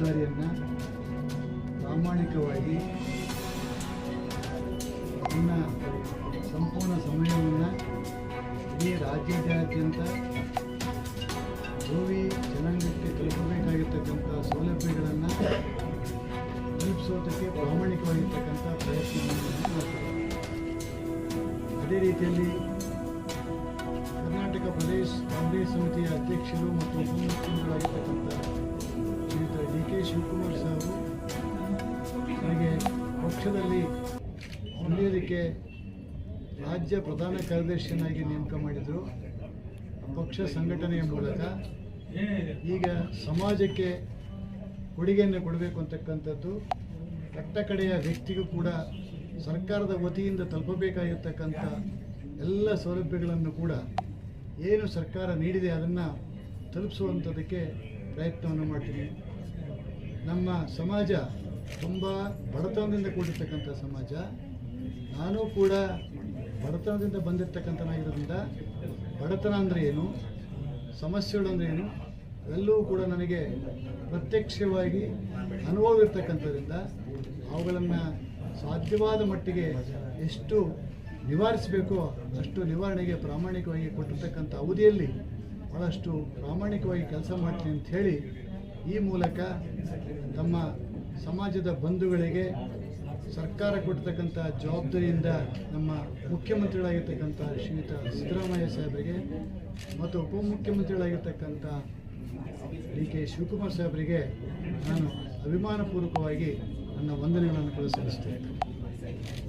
ಜವಾಬ್ದಾರಿಯನ್ನು ಪ್ರಾಮಾಣಿಕವಾಗಿ ನನ್ನ ಸಂಪೂರ್ಣ ಸಮಯವನ್ನು ಇಡೀ ರಾಜ್ಯದಾದ್ಯಂತ ಭೂಮಿ, ಜನಾಂಗಕ್ಕೆ ತಲುಪಬೇಕಾಗಿರ್ತಕ್ಕಂಥ ಸೌಲಭ್ಯಗಳನ್ನು ತಲುಪಿಸೋದಕ್ಕೆ ಪ್ರಾಮಾಣಿಕವಾಗಿರ್ತಕ್ಕಂಥ ಪ್ರಯತ್ನವನ್ನು ಅದೇ ರೀತಿಯಲ್ಲಿ ಕರ್ನಾಟಕ ಪ್ರದೇಶ ಕಾಂಗ್ರೆಸ್ ಸಮಿತಿಯ ಅಧ್ಯಕ್ಷರು ಮತ್ತು ಉಪಮುಖ್ಯಮಂತ್ರಿಗಳಾಗಿರ್ತಕ್ಕಂಥ ಪಕ್ಷದಲ್ಲಿ ಉಳಿಯೋದಕ್ಕೆ ರಾಜ್ಯ ಪ್ರಧಾನ ಕಾರ್ಯದರ್ಶಿಯನ್ನಾಗಿ ನೇಮಕ ಮಾಡಿದರು ಪಕ್ಷ ಸಂಘಟನೆಯ ಮೂಲಕ. ಈಗ ಸಮಾಜಕ್ಕೆ ಕೊಡುಗೆಯನ್ನು ಕೊಡಬೇಕು ಅಂತಕ್ಕಂಥದ್ದು ಕಟ್ಟ ಕಡೆಯ ವ್ಯಕ್ತಿಗೂ ಕೂಡ ಸರ್ಕಾರದ ವತಿಯಿಂದ ತಲುಪಬೇಕಾಗಿರ್ತಕ್ಕಂಥ ಎಲ್ಲ ಸೌಲಭ್ಯಗಳನ್ನು ಕೂಡ ಏನು ಸರ್ಕಾರ ನೀಡಿದೆ ಅದನ್ನು ತಲುಪಿಸುವಂಥದ್ದಕ್ಕೆ ಪ್ರಯತ್ನವನ್ನು ಮಾಡ್ತೀನಿ ನಮ್ಮ ಸಮಾಜ ತುಂಬ ಬಡತನದಿಂದ ಕೂಡಿರ್ತಕ್ಕಂಥ ಸಮಾಜ, ನಾನು ಕೂಡ ಬಡತನದಿಂದ ಬಂದಿರತಕ್ಕಂಥನಾಗಿರೋದ್ರಿಂದ ಬಡತನ ಅಂದರೆ ಏನು, ಸಮಸ್ಯೆಗಳು ಅಂದರೆ ಏನು ಎಲ್ಲವೂ ಕೂಡ ನನಗೆ ಪ್ರತ್ಯಕ್ಷವಾಗಿ ಅನುಭವ ಇರ್ತಕ್ಕಂಥದ್ರಿಂದ ಅವುಗಳನ್ನು ಸಾಧ್ಯವಾದ ಮಟ್ಟಿಗೆ ಎಷ್ಟು ನಿವಾರಿಸಬೇಕೋ ಅಷ್ಟು ನಿವಾರಣೆಗೆ ಪ್ರಾಮಾಣಿಕವಾಗಿ ಕೊಟ್ಟಿರ್ತಕ್ಕಂಥ ಅವಧಿಯಲ್ಲಿ ಭಾಳಷ್ಟು ಪ್ರಾಮಾಣಿಕವಾಗಿ ಕೆಲಸ ಮಾಡ್ತೀನಿ ಅಂತ ಹೇಳಿ ಈ ಮೂಲಕ ತಮ್ಮ ಸಮಾಜದ ಬಂಧುಗಳಿಗೆ ಸರ್ಕಾರ ಕೊಡ್ತಕ್ಕಂಥ ಜವಾಬ್ದಾರಿಯಿಂದ ನಮ್ಮ ಮುಖ್ಯಮಂತ್ರಿಗಳಾಗಿರ್ತಕ್ಕಂಥ ಶ್ರೀಯುತ ಸಿದ್ದರಾಮಯ್ಯ ಸಾಹೇಬರಿಗೆ ಮತ್ತು ಉಪಮುಖ್ಯಮಂತ್ರಿಗಳಾಗಿರ್ತಕ್ಕಂಥ ಡಿ ಕೆ ಶಿವಕುಮಾರ್ ಸಾಹೇಬರಿಗೆ ನಾನು ಅಭಿಮಾನಪೂರ್ವಕವಾಗಿ ನನ್ನ ವಂದನೆಗಳನ್ನು ಕೂಡ ಸಲ್ಲಿಸ್ತೇನೆ